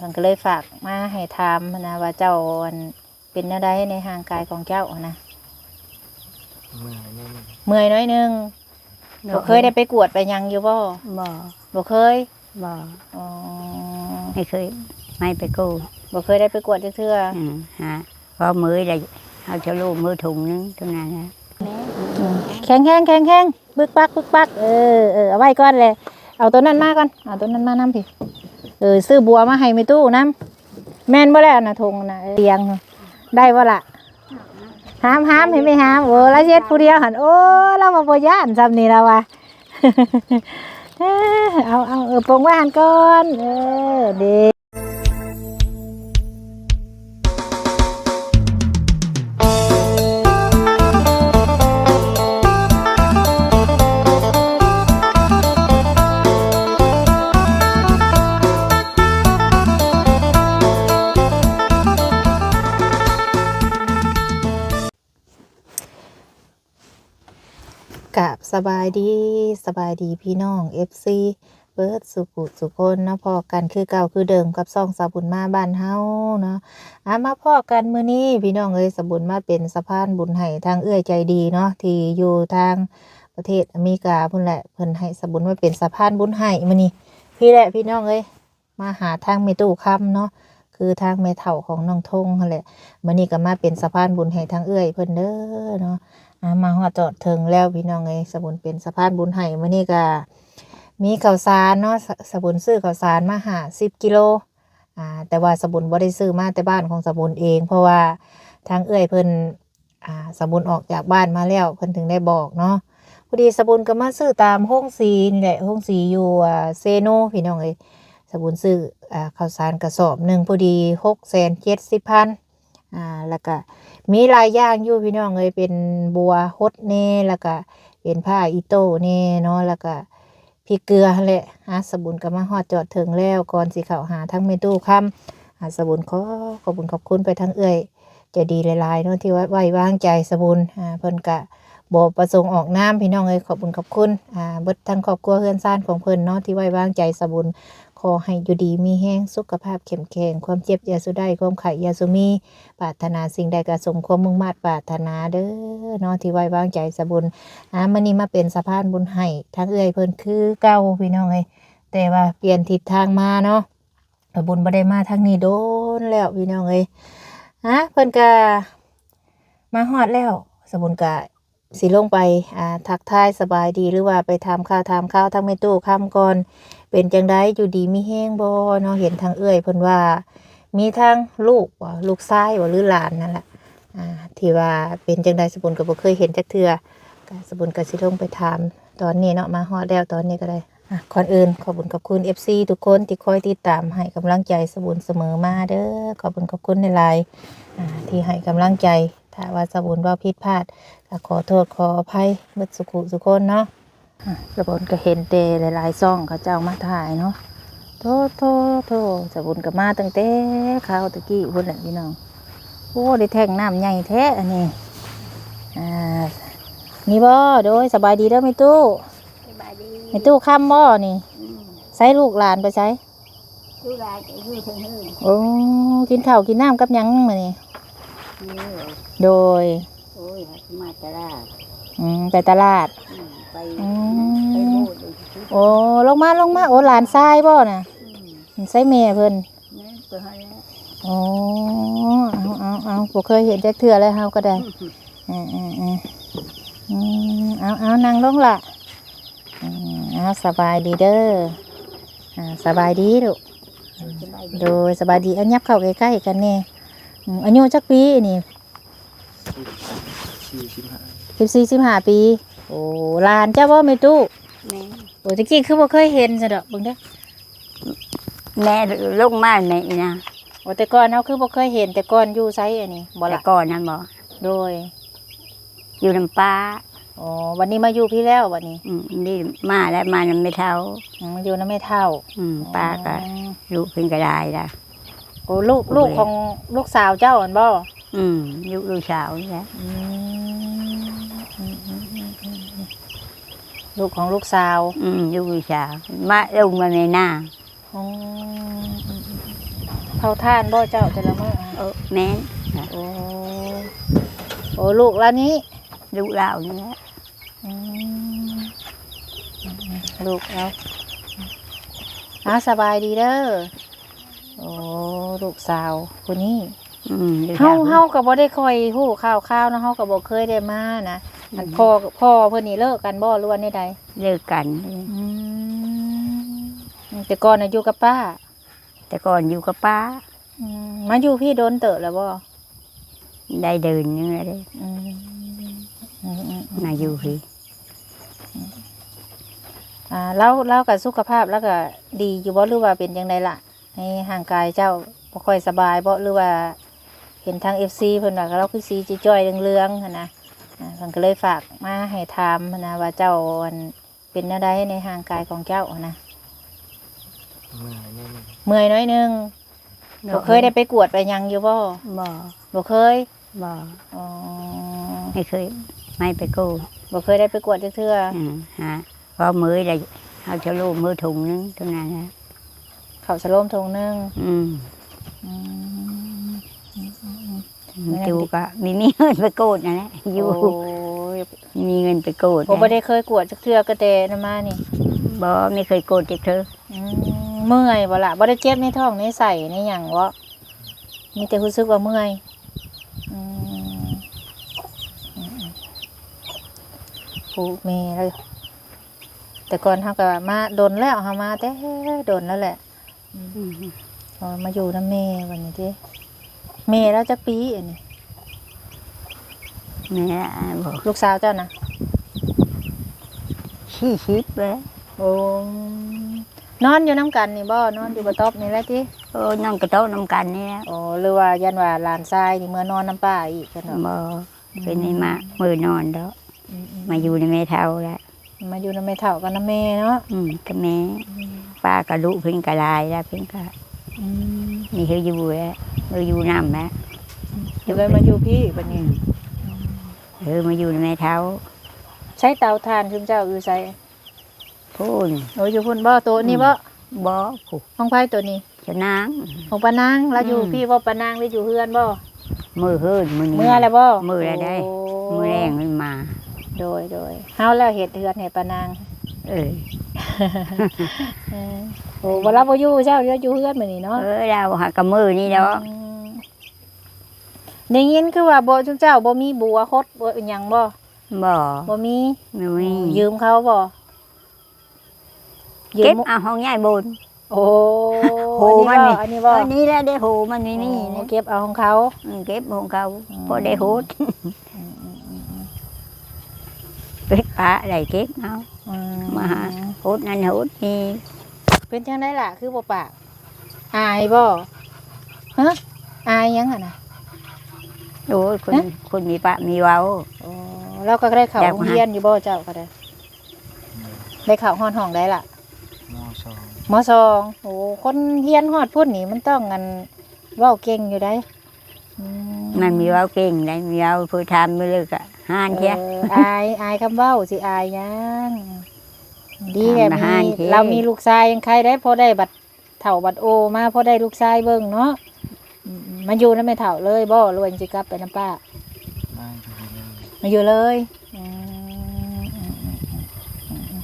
เพิ่นก็เลยฝากมาให้ถามนะว่าเจ้าอันเป็นแนวใดในห่างกายของเจ้านะเมื่อยแน่นเมื่อยน้อยหนึงบ่เคยได้ไปกวดไปหยังอยู่บ่บ่บ่เคยบ่อ๋อไม่เคย ไม่ไปกู้บ่เคยได้ไปกวดจักเทื่ออืมฮะเพราะมือได้เอาชะลูกมือถุงนึงตรงนั้นนะอืมแข็งแข็งแข็งแข็งบึกปักบึกปักเออเออเอาไว้ก่อนเลยเอาตัวนั้นมาก่อนเอาตัวนั้นมานํพี่ เออซื้อบัวมาให้ไม่ตู้นํแม่นบ่แล้วนะทงนะเตียง ได้บ่ล่ะห้ามห้ามเห็นไหมห้ามโอ้ละเช็ดผู้เดียวหันโอ้เรามาบ่ย่านซ้ำนี่แล้ววะเออเอาเอาเออปงว่าหันก่อน เออเด็ บสบายดีสบายดีพี่น้อง FC เบิร์ดสุกุสุคนเนาะพอกันคือเก่าคือเดิมกับซองสาบุญมาบ้านเฮาเนาะอะมาพอกันมื้อนี้พี่น้องเอ้ยสาบุญมาเป็นสะพานบุญให้ทางเอื้อยใจดีเนาะที่อยู่ทางประเทศอเมริกาพุ่นแหละเพิ่นให้สาบุญมาเป็นสะพานบุญให้มื้อนี้พี่แหละพี่น้องเอ้ยมาหาทางเมตู้คำเนาะคือทางแม่เฒ่าของน้องทงนั่นแหละมื้อนี้ก็มาเป็นสะพานบุญให้ทางเอื้อยเพิ่นเด้อเนาะ มาฮอดจอดถึงแล้วพี่น้องเอ้ยสบุญเป็นสะพานบุญให้มื้อนี้ก็มีข้าวสารเนาะสสบุญซื้อข้าวสารมาหา10กิโลอ่าแต่ว่าสบุญบ่ได้ซื้อมาแต่บ้านของสบุญเอง เพราะว่าทางเอื้อยเพิ่นอ่าสบุญออกจากบ้านมาแล้วเพิ่นถึงได้บอกเนาะพอดีสบุญก็มาซื้อตามห้องสีนี่แหละห้องสีอยู่อ่าเซโนพี่น้องเอ้ยสบุญซื้ออ่าข้าวสารกระสอบหนึ่งพอดี670,000อ่าแล้วก็ มีหลายอย่างอยู่พี่น้องเลยเป็นบัวฮดเน่แล้วก็เป็นผ้าอีโต้เน่เนาะแล้วก็พริกเกลือแหละฮะสบุญก็มาฮอดจอดถึงแล้วก่อนสิเข้าหาทั้งเมตู้คำหาสบุญขอขอบคุญขอบคุณไปทั้งเอ่ยจะดีหลายๆเนาะที่ไว้ไว้วางใจสบุญอ่าเพิ่นกะบประสงค์ออกน้ำพี่น้องเอ้ยขอบคุญขอบคุณอ่าเบิดทั้งครอบครัวเฮือนซ่านของเพิ่นเนาะที่ไว้วางใจสบุญ ขอให้อยู่ดีมีแห้งสุขภาพเข้มแข็งความเจ็บอย่าสุได้ความไข่อย่าสุมีปรารถนาสิ่งใดก็สมความมุ่งมา่ปรารถนาเด้อเนาะที่ไว้วางใจสบุญอ่ามันนี้มาเป็นสะพานบุญให้ทางเอื้อยเพิ่นคือเก่าพี่น้องเอ้ยแต่ว่าเปลี่ยนทิศทางมาเนาะแต่บุญบ่ได้มาทางนี้โดนแล้วพี่น้องเอ้ยฮะเพิ่นก็มาฮอดแล้วสะบุญก็ สิลงไปอ่าทักทายสบายดีหรือว่าไปทำข้าวทำข้าวทั้งแม่ตู้ค้ำก่อน เป็นจังได้อยู่ดีมีแห้งบ่เนาะเห็นทางเอื้อยเพิ่นว่า มีทั้งลูกว่าลูกชายว่าหรือหลานนั่นแหละอ่าที่ว่าเป็นจังใดสบุญก็บ่เคยเห็นจักเทื่อก็สบุญก็สิลงไปถามตอนนี้เนาะมาฮอดแล้วตอนนี้ก็ได้อะก่อนอื่นขอบคุญขอบคุณ FC ทุกคนที่คอยติดตามให้กำลังใจสบุญเสมอมาเด้อขอบคุณขอบคุณในไลน์อ่าที่ให้กำลังใจ ถ้าว่าสบุญว่าผิดพลาดก็ขอโทษขออภัยเบิดสุขุสุคนเนาะอะสบุญก็เห็นแต่หลายๆซ่องเขาเจ้ามาถ่ายเนาะโทษโทษโทษสบุญกับมาตั้งแต่ข้าวตะกี้พุ่นแหละพี่น้องโอ้ได้แท่งน้ำใหญ่แท้อันนี้อ่านี่บ่โดยสบายดีเด้อไม่ตู้สบายดีไม่ตู้ค้ำบ่นี่ใส่ลูกหลานไปใช้ดูแลใจฮือเธอฮือโอ้กินข้าวกินน้ำกับหยังมานี่ นี่โดยโอ้ยมาตลาดอืมไปตลาด อืมไปอืไปมโบสถ์เลยที่โอ้ลงมาลงมาโอ้หลานทรายบ่น่ะอืมใส่แม่เพิ่นนี่ไปให้แล้วโอ้เอาเอาเอาบ่เคยเห็นจักเทื่อเลยเฮาก็ได้ อืมอืมอืมอืมเอาเอานั่งลงละอืมเอาสบายดีเด้ออ่าสบายดีลูก สบายดีโดยสบายดีเอายับเข้าใกล้ๆกันนี่ อืมอายุจักปีนี่สี่สิบห้าสิบสี่สิบห้าปี โอ้หลานเจ้าบ่ไม่ตู้แม่โอ้ตะกี้คือบ่เคยเห็นซะดอกเบิ่งเด้อแม่ลงมาในนะโอ้แต่ก่อนเฮาคือบ่เคยเห็นแต่ก่อนอยู่ไสอันนี้บ่แต่ล่ะก่อนนั้นบ่โดยอยู่น้ำปลาอ๋อวันนี้มาอยู่พี่แล้ววันนี้อืมนี่มาแล้วมาน้ำไม่เท่าอืมมาอยู่นำแม่เฒ่าอืมปลาก็อ๋อลูกเพิ่งก็ได้ละโอ้ลูกลูกของลูกสาวเจ้าอันบ่อืมลูกลูกสาวนี่แหละอืมอืมอืมอืมอืมอืมลูกของลูกสาวอืมลูกลูกสาวมาลงมาในหน้าอ๋ออืมอืมอืมเผาท่านบ่เจ้าแต่ละมื้อเออแม่นโอ้โอ้ลูกแล้วนี้ลูกเราเนี่ยอืมลูกแล้วอาสบายดีเด้อ โอ้ลูกสาวคนนี้อืมลูกเฮาสวเฮาก็บ่ได้ค่อยฮู้ข่าวๆนะเฮาก็บ่เคยได้มานะอันพ่อพ่อเพิ่นนี่เลิกกันบ่หรือว่าใดเลิกกันๆอืมแต่ก่อนน่ะอยู่กับป้าแต่ก่อนอยู่กับป้าอืมมาอยู่พี่โดนเตอะแล้วบ่ได้เดินยังไงได้อืมอืมอืมมาอยู่พี่อ่าแล้วแล้วกับสุขภาพแล้วก็ดีอยู่บ่หรือว่าเป็นจังไดล่ะ ในห่างกายเจ้าบ่ค่อยสบายบ่หรือว่าเห็นทาง FC เพิ่นว่าเราคือสีจิจ้อยๆเรืองๆหั่นนะอ่าเพิ่นก็เลยฝากมาให้ถามหั้นนะว่าเจ้าอันเป็นแนวใดในห่างกายของเจ้าหั้นนะเมื่อยแน่นเมื่อยน้อยหนึงบ่เคยได้ไปกวดไปหยังอยู่บ่บ่บ่เคยบ่อ๋อไม่เคย ไม่ไปกู้บ่เคยได้ไปกวดจักเทื่ออืมฮะพอมือได้เอาชะลูกมือถุงนึงเท่านั้นนะเข้าสโลมทงหนึงอืมอืมอยู่ก็มีมีเงินไปกู้นั่นแหละอยู่โอ้ยมีเงินไปกู้ผมบ่ได้เคยกวดจักเทื่อกระเตนมานี่บ่ไม่เคยกู้ติดเธออืมเมื่อยบ่ล่ะบ่ได้เจ็บในท้องในไส้ในหยังวะมีแต่รู้สึกว่าเมื่อยอืมอืมผู้แม่เลยแต่ก่อนเฮาก็มาโดนแล้วเฮามาแต่โดนแล้วแหละ อืมพอมาอยู่นำแม่วันนี้ติแม่แล้วจักปีอันนี้แม่บอกลูกสาวเจ้านะชี้ชิบเลยโอ้นอนอยู่น้ำกันนี่บ่นอนอยู่บนโต๊ะนี่แหละติโอ้น้องกระโต๊ะน้ำกันนี่แหละโอ้หรือว่ายันว่าหลานชายนี่เมื่อนอนน้ำป้าอีกกันเนาะบ่เป็นในมามือนอนแล้วอืมมาอยู่ในแม่เท่าแล้วมาอยู่น้ำแม่เฒ่ากับน้ำแม่เนาะอืมกับแม่ ป้ากระลุเพิ่งกระลายแล้วเพิ่งก็นี่เขาอยู่แล้วเราอยู่น้ำแล้วเดี๋ยวเลยมาอยู่พี่บัดนี้เออมาอยู่ในแม่เท่าใช้เตาถ่านคือเจ้าอือใส่พูนโอ้ยอยู่พุ่นบ่ตัวนี้บ่บ่ผูกห้องไผ่ตัวนี้ชะนางของปานางแล้วอยู่อืมพี่บ่ปานางหรืออยู่เฮือนบ่มือเฮิรนมือนี้เมื่อแล้วบ่มื้อแล้วได้โมือแรงมันมา โดยโดยเฮาแล้วเฮ็ดเฮือนให้ปานาง เออเออ โอ้บ่รับบ่อยู่เจ้าเดี๋ยวอยู่เฮือนมื้อนี้เนาะเออเราหากระมือนี่แล้วอืมได้ยินคือว่าบ่จุเจ้าบ่มีบัวคดบ่อิหยังบ่บ่บ่มีไม่มียืมเขาบ่ยืเก็บมเอาห้องใหญ่บนโอ้โหมันนี่อันนี้บ่อันนี้แหละได้โหมันนี่นี่โอ้นะเก็บเอาของเขาอืมเก็บของเขาอืมพอได้โหดเป็ดปลาอะไรเก็บเอา อืมาหาโหดนั่นโหดนี่เป็นจังไดล่ะ คือบ่ปากอายบ่ฮะอายยังอะนะ โอ้ยคนฮะ คนมีปะมีเว้า โอ้เราก็ได้เข้าอยากโรงมา เรียนอยู่บ่เจ้าก็ได้ ได้เข้าฮอดห้องได้ล่ะมอสองมสองโอ้คนเรียนฮอดพุ่นนี่มันต้องกันเว้าเก่งอยู่ได้อืมั นมีเว้าเก่งได้มีเว้าผู้ทำไม่เลิกอะห้านเทียเอออายอายคำเว้าสิอายยังดีแหละทำอามีหารเท่ เรามีลูกชายยังใครได้พอได้บัตรเฒ่าบัตรโอมาพอได้ลูกชายเบิ่งเนาะอืมมาอยู่นำแม่เฒ่าเลยบ่รวยสิกลับไปน้ำป้าบ้านอยู่เลยมาอยู่เลยอืมอืมอืมอืมอืม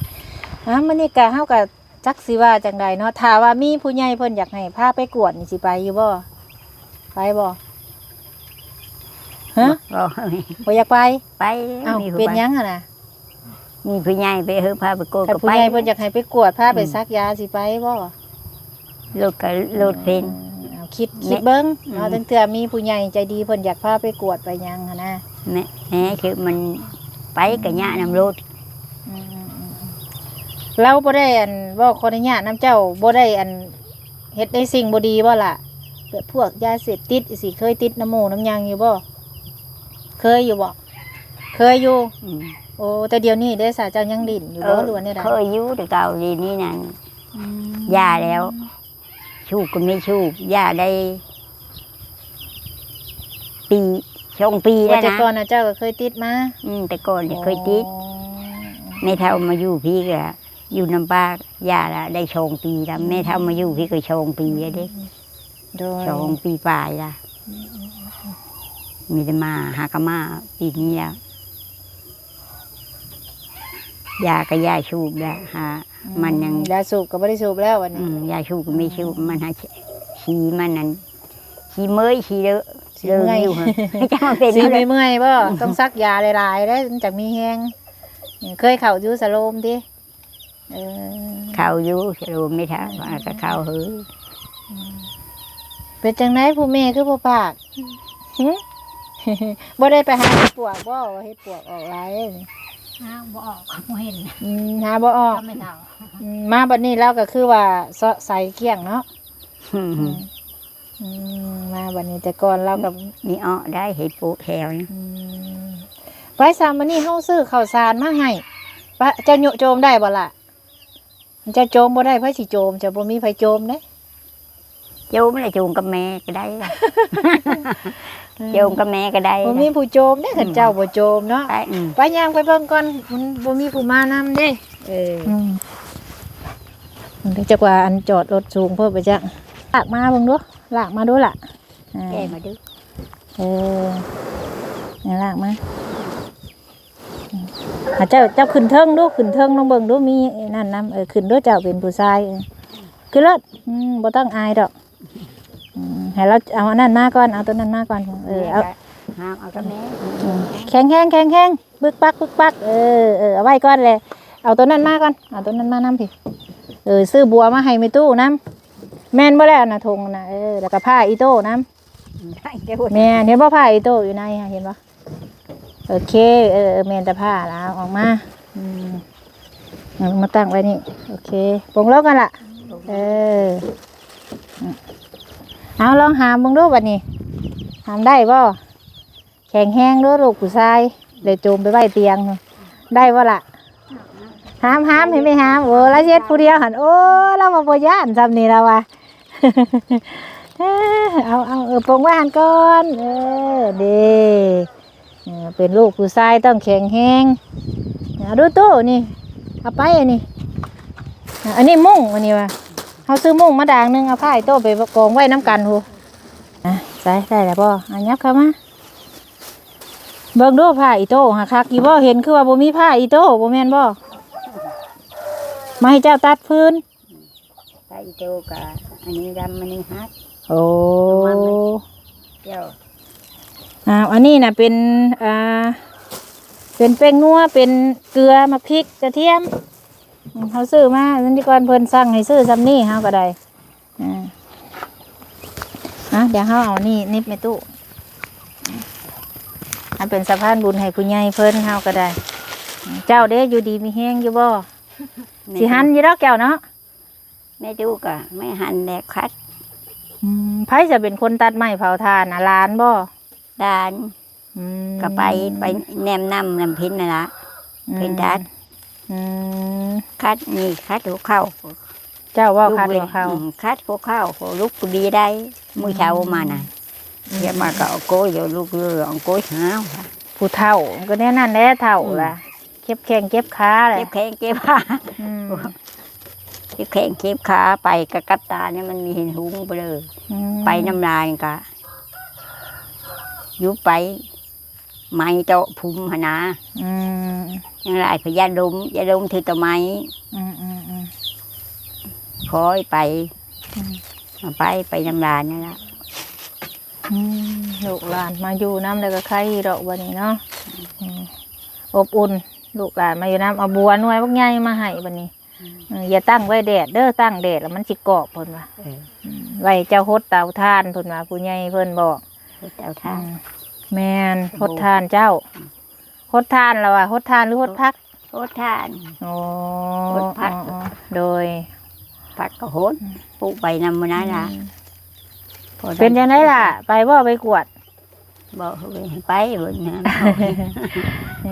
อะมันนี่กะเฮากะจักสิว่าจังใดเนาะถ้าว่ามีผู้ใหญ่เพิ่นอยากให้พาไปกวดนี่สิไปอยู่บ่ไปบ่ ฮะบ่บ่อยากไปไปเอ้ามีผู้เป็นไปหยังอะนะมีผู้ใหญ่ไปเฮือพาไปโกนถ้าก็ผู้ไปใหญ่เพิ่นอยากให้ไปกวดพาไปอืมซักยาสิไปบ่รถก็รถเพน เอาคิดแม่คิดเบิ่งอืม เนาะตั้งแต่มีผู้ใหญ่ใจดีเพิ่นอยากพาไปกวดไปหยังหั่นนะแม่แหม่คือมันไปกับยะนำรถอืมอืมอืมเราบ่ได้อันเว่าขออนุญาตน้ำเจ้าบ่ได้อันเฮ็ดในสิ่งบ่ดีบ่ล่ะแบบพวกยาเสพติดสิเคยติดน้ำหมูน้ำหยังอยู่บ่ เคยอยู่บ่เคยอยู่อืมโอ้แต่เดี๋ยวนี้ได้สาเจ้ายังดิ่นอยู่บ่หรือว่าเนี่ยใดเคยอยู่แต่เก่าดีนี้นั่นอืมยาแล้ว ชูบก็ไม่ชูบยาได้ ปีชงปีว่าแล้วแต่นะก่อนน่ะเจ้าก็เคยติดมาอืมแต่ก่อนเนี่ยเคยติดอ๋อแม่เท่ามาอยู่พี่ก็อยู่น้ำปลายาละได้ชงปีแล้วแม่เท่ามาอยู่พี่ก็ชงปีแล้วเด็กโดยสองปีปลายละ มีแต่มาหากะมาปีนี้แล้วยาก็ยาชูบแล้วหามันยังยาสูบก็บ่ได้สูบแล้ววันอืนี้มยาชูบก็ไม่ชูบมันหาชีมันนั่นชีเมยชีเลอะสิเลอะเมื่อยอยู่จังมันเป็นสิอะไรไม่เมื่อยบ่ต้องซักยาหลายๆแล้วมันจักมีแฮงเคยเข้าอยู่สโลมติเออเข้าอยู่รวมไม่ทันว่าก็เข้าเฮ้ยเป็นจังไดผู้แม่คือบ่ปากหึ บ่ได้ไปหาเฮ็ดปวกบ่ว่าเฮ็ดปวกออกหลายนี่อ้าวบ่ออกบ่เห็นอืมหาบ่ออกก็ไม่เท่าอืมมาบัดนี้แล้วก็คือว่าเสาะใส่เกลี้ยงเนาะอืมอืมมาบัดนี้แต่ก่อนเรากับนี่อ้อได้เห็ดปูแถวนี่อืมไปสามวันนี้เฮาซื้อข้าวสารมาให้ปะเจ้าโยโจมได้บ่ล่ะเจะโจมบ่ได้ไผสิโจมจะบ่มีไผโจมเด้ จูมเลยจูมกับแม่ก็ได้ ล่ะจูมกับแม่ก็ได้บ่ล่ะมีผู้โจมเด้คันเจ้าบ่โจมเนาะไปอืมไปย่างไปเบิ่งก่อนมันบ่มีผู้มานำเด้เอออืมมันก็จักว่าอันจอดรถสูงเพิ่นไปจักลากมาเบิ่งดูลากมาดูล่ะอ่าแกมาดูเออนี่ลากมาอืมอะเจ้าเจ้าขึ้นเทิงดูขึ้นเทิงลองเบิ่งดูมีไอ้นั่นนํเออขึ้นด้วยเจ้าเป็นผู้ชายเออขึ้นรถอืมบ่ต้องอายดอกอืม ให้เราเอาอันนั้นมาก่อนเอาตัวนั้นมาก่อนเออเอาห้ามเอากับแม่อืมแข็งแข็งแข็งแข็งบึกปักบึกปักเออเออเอาไว้ก่อนเลยเอาตัวนั้นมาก่อนเอาตัวนั้นมานํพี่เออซื้อบัวมาให้ไม่ตู้นํแม่นบ่แล้วนะทงนะเออแล้วก็ผ้าอีโต้นํได้เดี๋ยวแม่นเห็นบ่ผ้าอีโต้อยู่ในอะเห็นบ่โอเคเออเออแม่นแต่ผ้าแล้วออกมาอืมเอามาตั้งไว้นี่โอเคปรุงแล้วกันล่ะ เอออืม เอาลองหามมึงดูบัดนี้หามได้บ่แข็งแห้งด้อลูกผู้ชายเลยโจมไปไว้เตียง ได้บ่ล่ะหามหามเห็นไหมหามโอ้ล้วเช็ดผู้เดียวหันโอ้เรามาบ่ย่านจำนี่แล้ววะเออเอาเอาเออปงไว้หันก่อนเออเด้เอเป็นลูกผู้ชายต้องแข็งแห้งดูตู้นี่เอาไปอันนี้อะอันนี้มุ้งอันนี้ว่ะ เขาซื้อมุ้งมาด่างหนึงเอาผ้าไอ้โต้ไปกองไว้น้ำกันหูอะใส่ได้แล้วบ่อันยับเข้ามาเบิ่งดูผ้าอีโต้หาคักอีบ่เห็นคือว่าบ่มีผ้าอีโต้บ่แม่นบ่มาให้เจ้าตัดพื้นไปเจ้ากับอันนี้ดำมันนี่ฮัดโอ้เจ้าอ่าอันนี้นะเป็นอ่าเป็นแป้งนัวเป็นเกลือมะพริกกระเทียมอืม เขาซื้อมาอันนี้ก่อนเพิ่นสั่งให้ซื้อซ้ำนี่เฮาก็ได้อ่าอะเดี๋ยวเฮาเอานี่นิบในตู้อันเป็นสะพานบุญให้ผู้ใหญ่เพิ่นเฮาก็ได้ เจ้าเด้อยู่ดีมีแห้งอยู่บ่สิหันอยู่ดอกแก้วเนาะแม่ดูกับแม่หันแดกคัดอืมไผจะเป็นคนตัดไม้เผาถ่านน่ะหลานบ่ดานอืมก็ไปไปแนมน้ำน้ำพินนั่นละเพิ่นตัด อืมคัดนี่คัดหัวเข้าเจ้าว่าลูกคัดว้ของเขาอืมคัดหัวเข้าลูกดีได้มือเช้ามาน่ะเดี๋ยวมาก็เอาโก้ยเดี๋ยวลูกเรือเอาโก้ยหาวค่ะผู้เฒ่าก็แน่นั่นแหละเฒ่าอืมล่ะเก็บแข้งเก็บขาแหละเก็บแข้งเก็บขาอืมเก็บแข้งเก็บขาไปกับกัตตาเนี่ยมันมีเห็นหุงไปเลยอืมไปน้ำลายกะอยู่ไป ไม้เจาะภูมิหนนาอืม ยังไรพยาดมยาดมถือตะไม้อืมอืมอืมคอยไปอืมเอาไปไปน้ำลายนี่ละอืมลูกหลานมาอยู่น้ำแล้วก็ใครดอกวันนี้เนาะอืมอบอุ่นลูกหลานมาอยู่น้ำเอาบัวหน่วยพวกใหญ่มาให้บันนี้เอออย่าตั้งไว้แดดเด้อตั้งแดดแล้วมันสิกรอบเพิ่นว่าเอออืมไว้เจ้าฮดเตาท่านเพิ่นว่าผู้ใหญ่เพิ่นบอกเจ้าท่าอืมแมนฮดทานเจ้าฮ ดทานแล้วอะฮดทานหรือฮดพักโคตรท่าน โอ้ฮดพักอ๋อโดยผัดกระโหนปลูกใบนำมานะล่ะพอได้เป็นยังไงล่ะ ไปบ่ไปกวดบอกเขาไปให้ไปเบิ่งนะ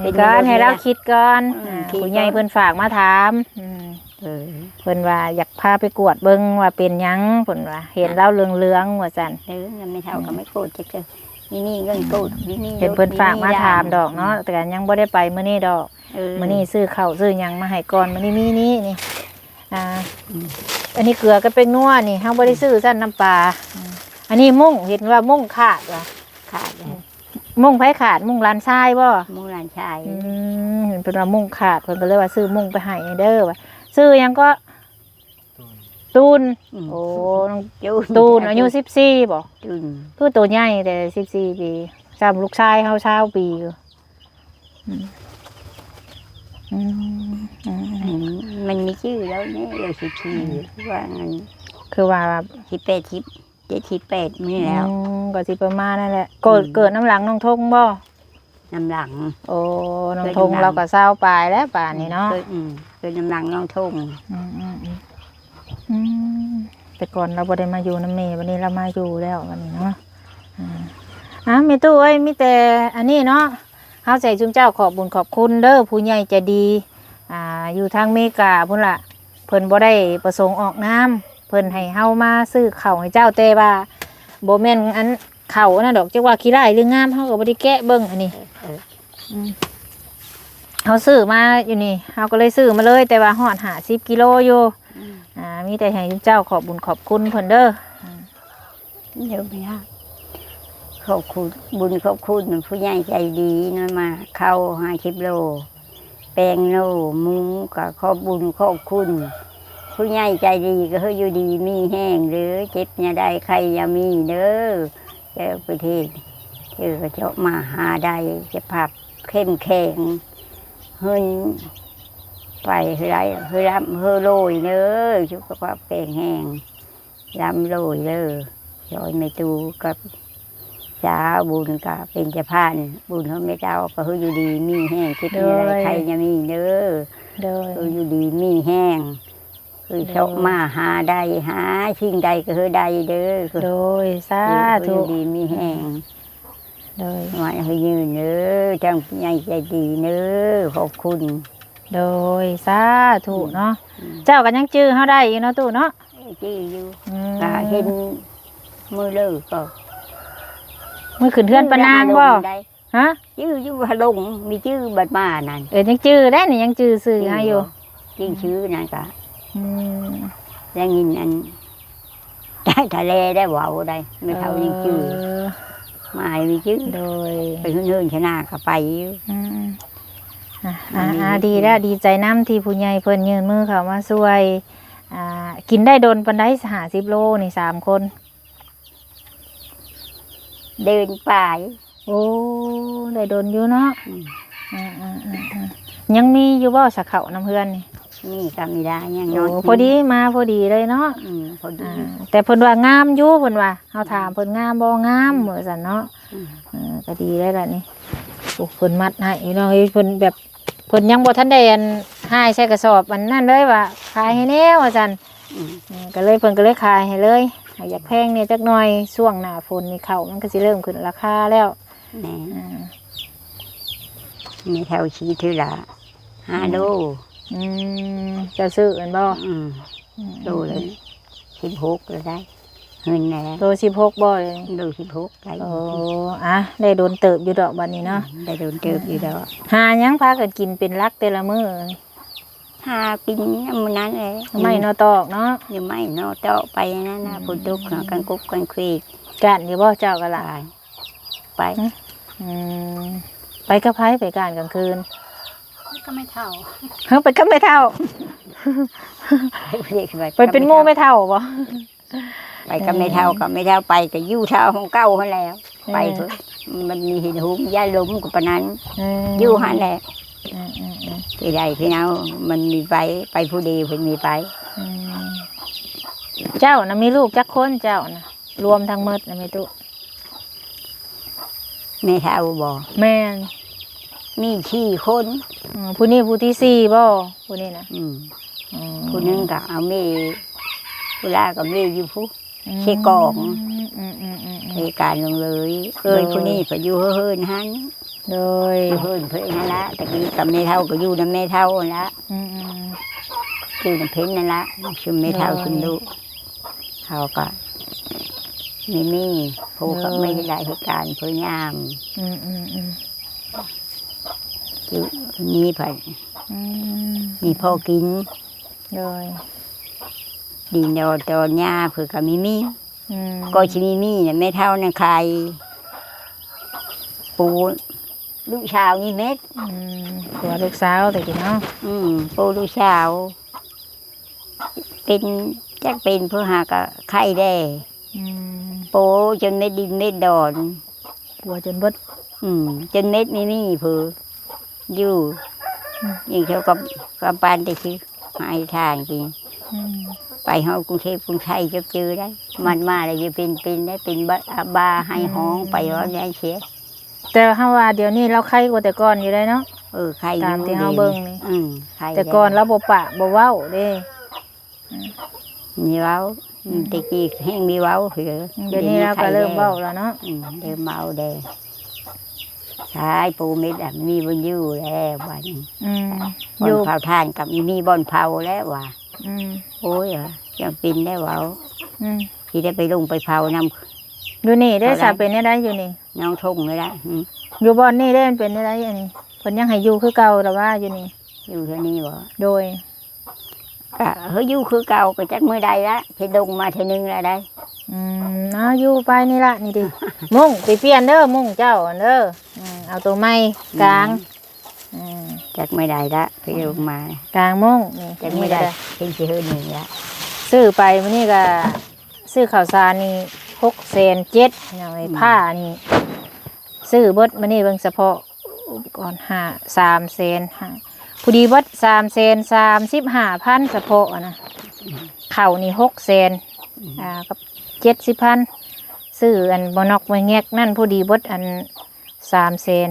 เป็นก่อนยังไงให้เราคิดก่อนอืมอ่าคิดก่อน ผู้ใหญ่เพิ่นฝากมาถามอืมเออเพิ่นว่าอยากพาไปกวดเบิ่งว่าเป็นหยังเพิ่นว่า เห็นเราเหลืองๆว่าซั่น เด้อเงินไม่เท่าก็ไม่โกรธจะเจอ นี่นี่เงินโกรธนี่นี่เห็นเพิ่นฝากมานี่ถามดอกเนาะแต่ก็ยังบ่ได้ไปมื้อนี้ดอกเออมื้อนี้ซื้อข้าวซื้อหยังมาให้ก่อนมื้อนี้มีนี้นี่อ่าอืมอันนี้เกลือก็เป็นนัวนี่เฮาบ่ได้ซื้อซั่นน้ำปลาอืมอันนี้มุ่งเห็นว่ามุ่งขาดว่ะขาดเลยมุ่งไผขาด มุ่งร้านชายบ่มูหลานชายอืมเห็นเพิ่นว่ามุ่งขาดเพิ่นก็เลยว่าซื้อมุ่งไปให้เด้อว่าซื้อหยังก็ ตูนตูนโอ้น้องจูนตูนอายุ14บ่จูนคือตัวใหญ่แต่14ปีจำลูกชายเฮาชาวปีอยู่อืมอืมอืมอันนี้มันมีชื่อแล้วเนี่ยเลยสิบสี่ว่างั้นคือว่าสิบแปดสิบเจ็ดสิบแปดนี่แล้ว อืมก็สิประมาณนั่นแหละเกิดอืม เกิดน้ำหลังน้องทงบ่น้ำหลัง โอ้น้องเกิดทงน้ำหลัง เราก็เศร้าปลายแล้วป่านนี้เนาะเคยอืมเคยน้ำหลังน้องทุ่งอืมอืมอืม อืมแต่ก่อนเราบ่ได้มาอยู่น้ำเมวันนี้เรามาอยู่แล้ววันนี้เนาะอ่าอะมีตู้เอ้ยมีแต่อันนี้เนาะเฮาใจจุมเจ้าขอบบุญขอบคุณเด้อผู้ใหญ่ใจะดีอ่าอยู่ทางเมกาพุ่นละเพิ่นบ่ได้ประสงค์ออกน้ำเพิ่นให้เฮามาซื้อข้าวให้เจ้าแต่ว่าบ่แม่นอันข้าวนะดอกจักว่าขี้ไร่หรืองามเฮาก็บ่ได้แกะเบิ่งอันนี้เออเขาซื้อมาอยู่นี่เขาก็เลยซื้อมาเลย แต่ว่าหอดหาสิบกิโลอยู่ อ่ามีแต่ให้เจ้าขอบบุญขอบคุณเพิ่นเด้อเดี๋ยวไม่ยากขอบคุณบุญขอบคุณผู้ใหญ่ใจดีนั่นมาเข้าห้าสิบโล แปลงโลมุ้งก็ขอบบุญขอบคุณ ผู้ใหญ่ใจดีก็ให้อยู่ดีมีแห้งหรือเจ็บเนี่ยได้ใครยามีเด้อเจ้าประเทศเธอก็จะมาหาได้จะพับเข้มแข็งเฮิน ไปเฮือไรเฮือรำเฮือโรยเด้อชุกภาพแข็งแห้งรำโรยเด้อจอยไม่ตูกับจ้าบุญกับเป็นเจ้าพาน บุญเขาไม่เจ้าก็ให้อยู่ดีมีแห้งคิดเนี่ยได้ใครอย่ามีเด้อเด้อคืออยู่ดีมีแห้งคือเชาะมาหาใดหาสิ่งใดก็คือใดเด้อคือโดยสาคืออธุยู่ดีมีแห้งโดยมาให้ยืนเด้อจังใหญ่ใจดีเด้อขอบคุณ โดยสาธุเนาะอืมเจ้าก็ยังจื้อเฮาได้อยู่เนาะตู่เนาะจี้อยู่อืมก็เห็นมือเลิกก็มือขึ้นเทือนปะนางบ่ได้ฮะชื่ออยู่ฮะลงมีชื่อบัดมานั่นเออยังจื้อได้นี่ยังจื้อซื้อให้อยู่ชื่อชื่อนั่นก็อืมแล้วยินอันได้ทะเลได้เว้าได้ไม่เท่ายังชื่อเออมาให้มีชื่อโดยไปเฮือนๆชนะก็ไปอยู่ อืมอะอัอ่านนี้อ่าดีแล้วดีใจน้ำที่ผู้ใหญ่เพิ่นยืนมือเข้ามาช่วยอ่ากินได้โดนปันได้หาสิบโลนี่สามคน เดินป่ายโอ้ได้โดนอยู่เนาะอืมอ่าอ่าอ่าอ่ายังมีอยู่บ่สะเขาน้ำเพื่อนนี่นี่ก็ไม่ได้ยังนโอ้อนพอดีมาพอดีเลยเนาะ อืมพอดีอ่าแต่เพิ่นว่างามอยู่เพิ่นว่าเฮาถามเพิ่นงามบ่งามเหมือนสันเนาะอืมเออก็ดีได้ละนี่โอ้เพิ่นมัดให้อยู่เนาะเฮ้ยเพิ่นแบบ เพิ่นยังบ่ทันได้อันให้ใส่กระสอบอันนั้นเลยว่าขายให้แน่ว่าซั่นอืมอืมก็เลยเพิ่นก็เลยขายให้เลยอยากแพงเนี่ยจักหน่อยช่วงหน้าฝนนี่เข้ามันก็สิเริ่มขึ้นราคาแล้วแหน่อ่ามีแถวชีทือละห้าโลอืมจะซื้อกันบ่อืมโลเลยสิบหกเลยได้ เงินแหน่โล16บ่เลยโลสิบหกได้โอ้อะได้โดนเติบอยู่ดอกบัดนี้เนาะได้โดนเติบอยู่แล้วหาหยังพากันกินเป็นรักแต่ละมื้อหากินน้ำมันนั้นเลยไม่เนอตอกเนาะยังไม่เนอเจาะไปนั่นนะพุดุกหากันกุ๊กกันคุยกันอยู่บ่เจ้าก็ล่ะตายไปอืมไปกับไผไปการกลางคืนก็ไม่เท่าเฮ้ยไปกับไม่เท่าไปเป็นหมู่ไม่เท่าบ่ ไปก็ไม่เท่าก็ไม่เท่าไปก็อยู่เท่าของเก้าเขาแล้ว ไปเถอะมันมีหินหุมย่าล้มกับปานนั้นมอยู่หันแหละอืมอืมอืมพี่ใดพี่น้ามันมีไปไปผู้ดีเพิ่นมีไปอืมเจ้านะมีลูกจักคนเจ้านะรวมทั้งหมดนะแม่ตุแม่เท่าบ่แม่นมีขี้คนอืมผู้นี้ผู้ที่สี่บ่ผู้นี้นะอืมอืมผู้หนึงก็เอาเม เวลาก็เมอยู่ผู้มเชี่ยกอง อืมอืมอืมอืมเหตุการณ์ลงเลยเอ้ยผู้นี้ก็อยู่เฮินหันโดยอยู่เฮินเพิ่นนั่นละตะกี้กับแม่เท่าก็อยู่นำแม่เท่านั่นละอืมอืมอยู่นำเพิ่นนั่นละชุมแม่เท่าโอ้ยชุมลูกเขาก็ไม่มีผู้ก็โอ้ยไม่ได้เหตุการณ์ผู้ยามอืมอืมอืมอยู่มีเพิ่นอืมมีพ่อกินโดย ดินดอนตอนหญ้าเพื่อก็มีมีอืมก็ชิมีมีเนี่ยไม่เท่านังใครปูลูกชาวนี่เม็ด อืมตัวลูกสาวแต่กี้เนาะอืมปูลูกสาว เป็นจักเป็นเพื่อหากะไข่ได้อืมปูจนเม็ดดินเม็ดดอนกลัวจนเบิด อืมจนเม็ดไม่มีเพื่ออยู่อืมยิ่งเขากับกับปานได้ชื่อหายทางจริงอืม ไปเฮากรุงเทพกรุงไทยจะเจอได้ มันมาเลยจะเป็นเป็นได้เป็นบาบาให้ห้องไปว่าได้เสียแต่เฮาว่าเดี๋ยวนี้เราไข้กว่าแต่ก่อนอยู่เลยเนาะเออใครตามที่เฮาเบิ่งนี่อืมใครแต่ก่อนเราบ่ปะบ่เว้าเด้มีเว้าอืมตะกี้แห้งมีเว้าเหรอเดี๋ยวนี้เราก็เริ่มเว้าแล้วเนาะอืมเริ่มเมาเด้ใช่ปูเม็ดอะมีบนอยู่แล้ววันนี้อืมบอยู่นเผาทานกับมีบอนเผาแล้วว่ะ อืมโอ้ยเหรอยังปินได้เว้าอืมที่ได้ไปลงไปเผานำอยู่นี่ได้เอาได้ สาเป็นได้ได้อยู่นี่ น้องทุ่งเลยละอืมอยู่บ่อนนี่ได้มันเป็นได้ได้อยู่นี่เพิ่นยังให้อยู่คือเก่าแต่ว่าอยู่นี่ อยู่เท่านี้บ่โดย ก็เฮ้ยอยู่คือเก่าก็จักมือใดละเพดงมาเทอนึงละได้อืมเอาอยู่ไปนี่ละนี่ดิ มุ่งไปเปลี่ยนเด้อมุ่งเจ้าเด้ออืมเอาตัวไม้กลางอื มจักไม่ได้ละเพดงมากลางมุ่งนี่จักนี่ไม่ก็ได้ได้เป็นเชื่อหนึ่งละซื้อไปมื้อนี้ก็ซื้อข้าวสารนี่หกเซนเจ็ดอย่างไอ้ผ้านี่ซื้อเบิดมื้อนี้เบิ่งเฉพาะอุปกรณ์ห้าสามเซนห้าผู้ดีเบิดสามเซนสามสิบห้าพันเฉพาะอะนะเข่าวนี่หกเซนอ่ากับเจ็ดสิบพันซื้ออันบนอกไว้แงกนั่นผู้ดีเบิดอันสามเซน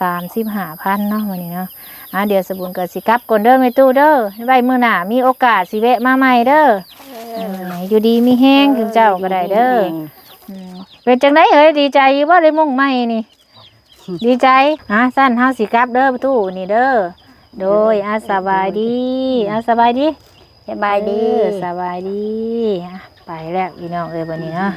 สามสิบห้าพันเนาะวันนี้เนาะ อ่าเดี๋ยวสบุญกับสิกลับก่อนเด้อไม่ตู้เด้อไว้มื้อหน้ามีโอกาสสิแวะมาใหม่เด้อเออไหนอยู่ดีมีแห้งคือเจ้าก็ได้เด้ออืมเป็นจังไดเอ้ยดีใจอยู่บ่ได้มุ่งใหม่นี่ ดีใจอะสั้นเฮาสิกลับเด้อประตูนี่เด้อโดยอาสบายดีอาสบายดีสบายดีเออสบายดีอะไปแล้วพี่น้องเอ้ยบัดนี้เนาะ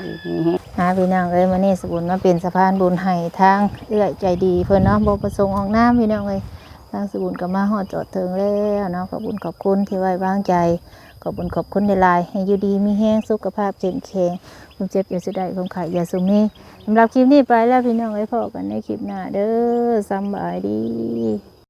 อะพี่น้องเอ้ยมื้อนี้สบุญมาเป็นสะพานบุญให้ทางเอื้อยใจดีเพิ่นเนาะบ่ประสงค์ออกน้ำพี่น้องเอ้ย ทางสบุญก็มาหอดจอดเทิงแล้วเนาะขอบคุณขอบคุณที่ไว้วางใจ ขอบคุณขอบคุณในลายให้อยู่ดีมีแห้งสุขภาพเจ็งแข็งคุณเจ็บอย่าสุดได้คุณขายอย่าสุมีสำหรับคลิปนี้ไปแล้วพี่น้องไว้พอกันในคลิปหน้าเด้อสบายดี